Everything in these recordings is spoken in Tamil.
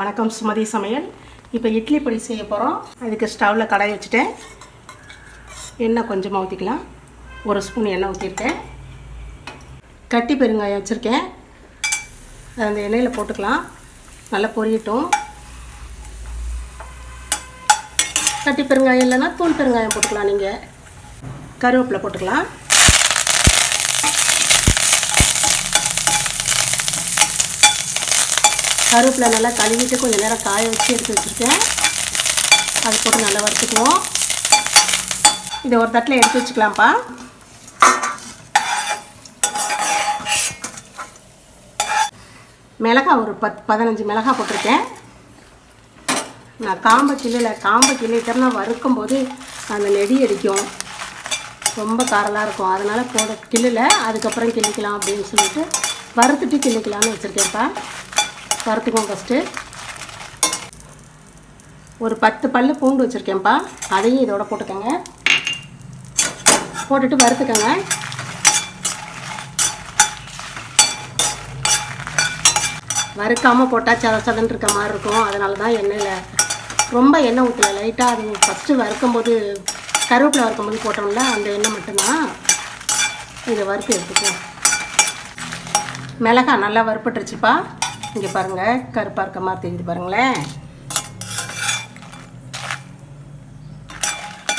வணக்கம் சுமதி சமையல். இப்போ இட்லி பொடி செய்ய போகிறோம் அதுக்கு ஸ்டவ்வில் கடாய் வச்சுட்டேன். எண்ணெய் கொஞ்சமாக ஊற்றிக்கலாம் ஒரு ஸ்பூன் எண்ணெய் ஊற்றிருக்கேன் கட்டி பெருங்காயம் வச்சுருக்கேன். அதை அந்த எண்ணெயில் போட்டுக்கலாம். நல்லா பொரியட்டும். கட்டி பெருங்காயம் இல்லைன்னா தூள் பெருங்காயம் போட்டுக்கலாம் நீங்கள் கருவேப்பிலை போட்டுக்கலாம். கருவேப்பிலை நல்லா கழுவிட்டு கொஞ்சம் நேரம் காய வச்சு எடுத்து வச்சுருக்கேன். அது போட்டு நல்லா வறுத்துக்குவோம். இதை ஒரு தட்டில் எடுத்து வச்சுக்கலாம்ப்பா. மிளகா ஒரு பத் பதினஞ்சு மிளகா போட்டிருக்கேன். நான் காம்பை கிள்ளில் காம்பை கிள்ளிட்டோம்னா வறுக்கும்போது அந்த நெடி அடிக்கும். ரொம்ப காரலாக இருக்கும். அதனால் போட கிள்ளில் அதுக்கப்புறம் கிள்ளிக்கலாம் அப்படின்னு சொல்லிட்டு வறுத்துட்டு கிள்ளிக்கலாம்னு வச்சுருக்கேன்ப்பா. வறுத்துக்குவோம் ஃபஸ்ட்டு ஒரு பத்து பல் பூண்டு வச்சுருக்கேன்ப்பா. அதையும் இதோட போட்டுக்கோங்க. போட்டுட்டு வறுத்துக்கோங்க. வறுக்காமல் போட்டால் சத சதன்னு இருக்க மாதிரி இருக்கும். அதனால தான் எண்ணெயில் ரொம்ப எண்ணெய் ஊற்றல லைட்டாக அது ஃபஸ்ட்டு வறுக்கும்போது கருவேப்பிலை வறுக்கும்போது போட்டோம்ல அந்த எண்ணெய் மட்டும்தான். இதை வறுத்து எடுத்துக்குவோம் மிளகா நல்லா வறுப்பட்டுருச்சுப்பா இங்கே பாருங்கள் கருப்பாக இருக்க மாதிரி தெரியுது பாருங்களேன்.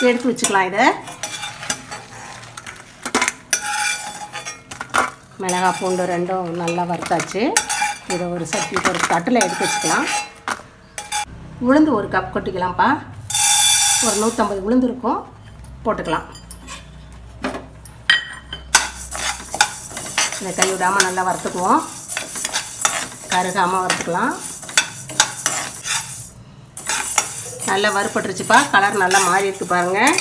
எடுத்து வச்சுக்கலாம் இதை. மிளகா பூண்டு ரெண்டும் நல்லா வறுத்தாச்சு. இதை ஒரு சட்டி ஒரு தட்டில் எடுத்து வச்சுக்கலாம். உளுந்து ஒரு கப் கொட்டிக்கலாம்ப்பா. ஒரு நூற்றம்பது உளுந்து இருக்கும். போட்டுக்கலாம். இதை கை விடாமல் நல்லா வறுத்துக்குவோம். கருகாமல் வறுத்துக்கலாம். நல்லா வறுப்பட்டுருச்சுப்பா கலர் நல்லா மாறி இருக்கு பாருங்கள்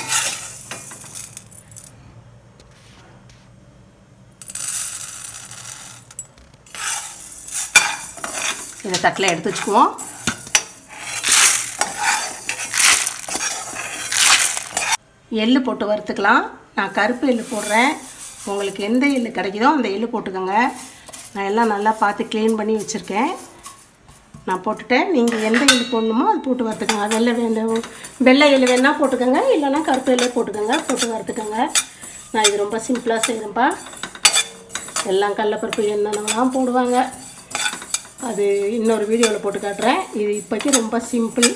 இதை தட்டில் எடுத்து வச்சுக்குவோம். எள்ளு போட்டு வறுத்துக்கலாம். நான் கருப்பு எள்ளு போடுறேன். உங்களுக்கு எந்த எள்ளு கிடைக்குதோ அந்த எள்ளு போட்டுக்கோங்க. நான் எல்லாம் நல்லா பார்த்து க்ளீன் பண்ணி வச்சுருக்கேன். நான் போட்டுட்டேன். நீங்கள் எந்த எள்ளு போடணுமோ அது போட்டு வறுத்துக்கோங்க. வெள்ளை வேண்டும் வெள்ளை எள்ளு வேணால் போட்டுக்கோங்க. இல்லைன்னா கருப்பு எள்ளே போட்டுக்கோங்க. போட்டு வறுத்துக்கோங்க. நான் இது ரொம்ப சிம்பிளாக செய்கிறேன்ப்பா எல்லாம் கடலப்பருப்பு என்னென்னலாம் போடுவாங்க. அது இன்னொரு வீடியோவில் போட்டு காட்டுறேன். இது இப்போக்கி ரொம்ப சிம்பிள்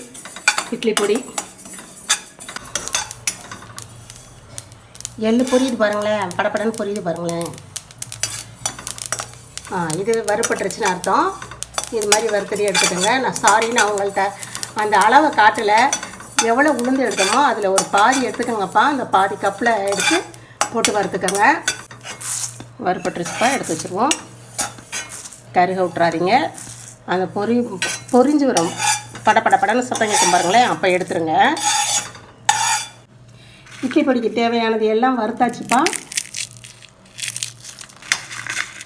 இட்லி பொடி. எள்ளு பொரியுது பாருங்களேன். படப்படன்னு பொரியுது பாருங்களேன். இது வறுப்பட்டுருச்சுன்னு அர்த்தம். இது மாதிரி வறுத்தடி எடுத்துக்கோங்க. நான் சாரின்னு அவங்கள்ட்ட அந்த அளவை காட்டில். எவ்வளோ உளுந்து எடுத்தோமோ அதில் ஒரு பாதி எடுத்துக்கோங்கப்பா. அந்த பாதி கப்பில் எடுத்து போட்டு வறுத்துக்கோங்க. வறுப்பட்டுருச்சுப்பா எடுத்து வச்சுருவோம். கருக விட்றாதீங்க அந்த பொரி பொரிஞ்சு வரும். பட பட படன்னு சத்தம் கேட்கும் பாருங்களேன். அப்போ எடுத்துருங்க. இட்லி பொடிக்கு தேவையானது எல்லாம் வறுத்தாச்சுப்பா.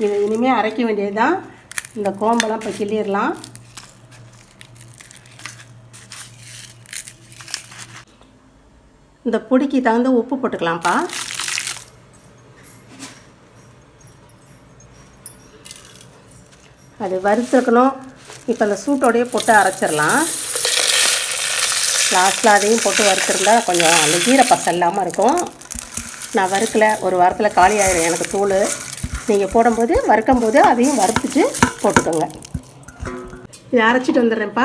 இது இனிமேல் அரைக்க வேண்டியது தான் இந்த கோம்பெல்லாம் இப்போ கிள்ளிடலாம். இந்த பொடிக்கு தகுந்த உப்பு போட்டுக்கலாம்ப்பா. அது வறுத்துக்கணும் இப்போ அந்த சூட்டோடையே போட்டு அரைச்சிடலாம். லாஸ்ட்டில் அதையும் போட்டு வறுத்துருந்தா கொஞ்சம் அந்த ஜீரப்பசம் இல்லாமல் இருக்கும். நான் வறுக்கலை. ஒரு வாரத்தில் காலி ஆகிடும் எனக்கு தூள் நீங்கள் போடும்போது வறுக்கும்போது அதையும் வறுத்துட்டு போட்டுக்கோங்க. இதை அரைச்சிட்டு வந்துடுறேன்ப்பா.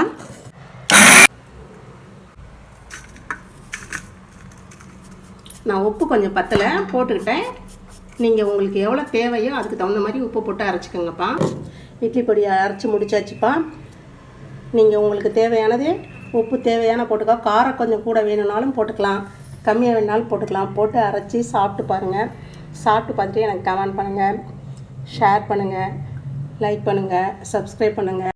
நான் உப்பு கொஞ்சம் பத்தலை போட்டுக்கிட்டேன். நீங்கள் உங்களுக்கு எவ்வளோ தேவையோ அதுக்கு தகுந்த மாதிரி உப்பு போட்டு அரைச்சிக்கோங்கப்பா. இட்லி பொடியை அரைச்சி முடிச்சாச்சுப்பா. நீங்கள் உங்களுக்கு தேவையானது உப்பு தேவையான போட்டுக்கோ. காரம் கொஞ்சம் கூட வேணும்னாலும் போட்டுக்கலாம். கம்மியாக வேணுனாலும் போட்டுக்கலாம். போட்டு அரைச்சி சாப்பிட்டு பாருங்கள் சாப்பிட்டு பார்த்துட்டு எனக்கு கமெண்ட் பண்ணுங்கள் ஷேர் பண்ணுங்கள் லைக் பண்ணுங்கள் சப்ஸ்கிரைப் பண்ணுங்கள்